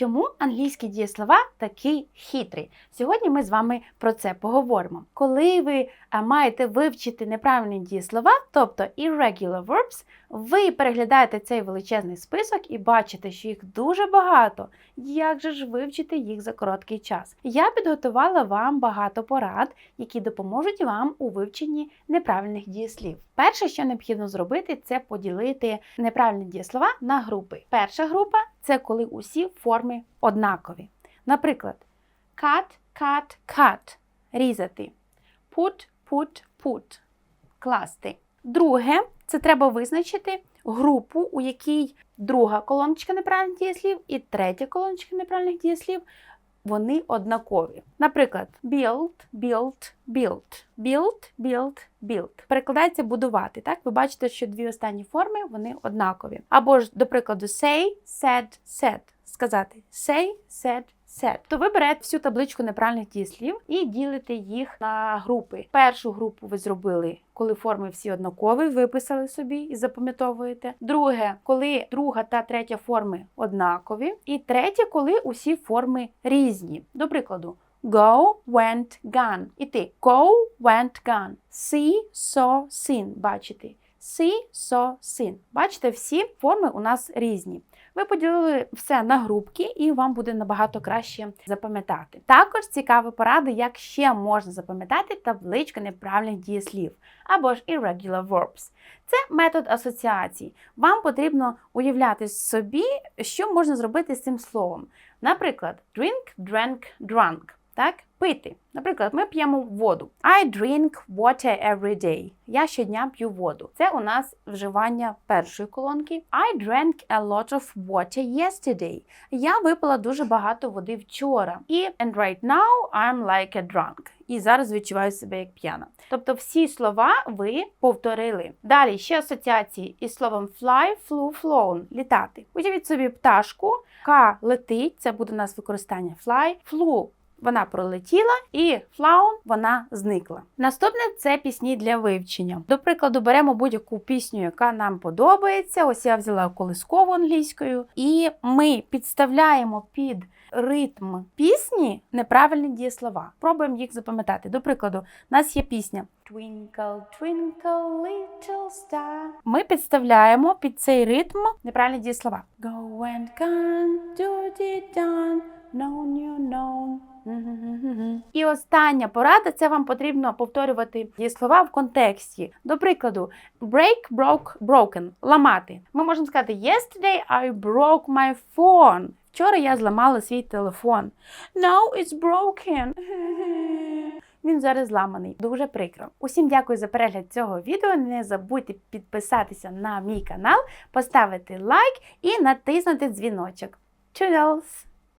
Чому англійські дієслова такі хитрі? Сьогодні ми з вами про це поговоримо. Коли ви маєте вивчити неправильні дієслова, тобто irregular verbs, ви переглядаєте цей величезний список і бачите, що їх дуже багато. Як же ж вивчити їх за короткий час? Я підготувала вам багато порад, які допоможуть вам у вивченні неправильних дієслів. Перше, що необхідно зробити, це поділити неправильні дієслова на групи. Перша група це коли усі форми однакові. Наприклад, cut, cut, cut різати, put, put, put класти. Друге, це треба визначити групу, у якій друга колоночка неправильних дієслів і третя колоночка неправильних дієслів. Вони однакові. Наприклад, build, build, build, build, build, build. Перекладається будувати. Так, ви бачите, що дві останні форми вони однакові. Або ж, до прикладу, say, said, said. Сказати say, said, said. То ви берете всю табличку неправильних дієслів і ділите їх на групи. Першу групу ви зробили, коли форми всі однакові, виписали собі і запам'ятовуєте. Друге, коли друга та третя форми однакові. І третє, коли усі форми різні. До прикладу. Go, went, gone. Іти. Go, went, gone. See, saw, seen. Бачите. See, saw, seen. Бачите, всі форми у нас різні. Ви поділили все на групки, і вам буде набагато краще запам'ятати. Також цікава порада, як ще можна запам'ятати табличку неправильних дієслів або ж irregular verbs. Це метод асоціацій. Вам потрібно уявляти собі, що можна зробити з цим словом. Наприклад, drink, drank, drunk. Так, пити. Наприклад, ми п'ємо воду. I drink water every day. Я щодня п'ю воду. Це у нас вживання першої колонки. I drank a lot of water yesterday. Я випила дуже багато води вчора. І and right now I'm like a drunk. І зараз відчуваю себе як п'яна. Тобто всі слова ви повторили. Далі ще асоціації із словом fly, flew, flown – літати. Уявіть собі пташку, яка летить, це буде у нас використання fly, flew вона пролетіла, і флаун вона зникла. Наступне це пісні для вивчення. До прикладу, беремо будь-яку пісню, яка нам подобається. Ось я взяла колискову англійською, і ми підставляємо під ритм пісні неправильні дієслова. Пробуємо їх запам'ятати. До прикладу, у нас є пісня. Twinkle, twinkle, little star. Ми підставляємо під цей ритм неправильні дієслова. Go and gone, do the done, you known. І остання порада це вам потрібно повторювати дієслова в контексті. До прикладу, break, broke, broken ламати. Ми можемо сказати Yesterday I broke my phone. Вчора я зламала свій телефон. No, it's broken. Він зараз зламаний. Дуже прикро. Усім дякую за перегляд цього відео. Не забудьте підписатися на мій канал, поставити лайк і натиснути дзвіночок. Чудос!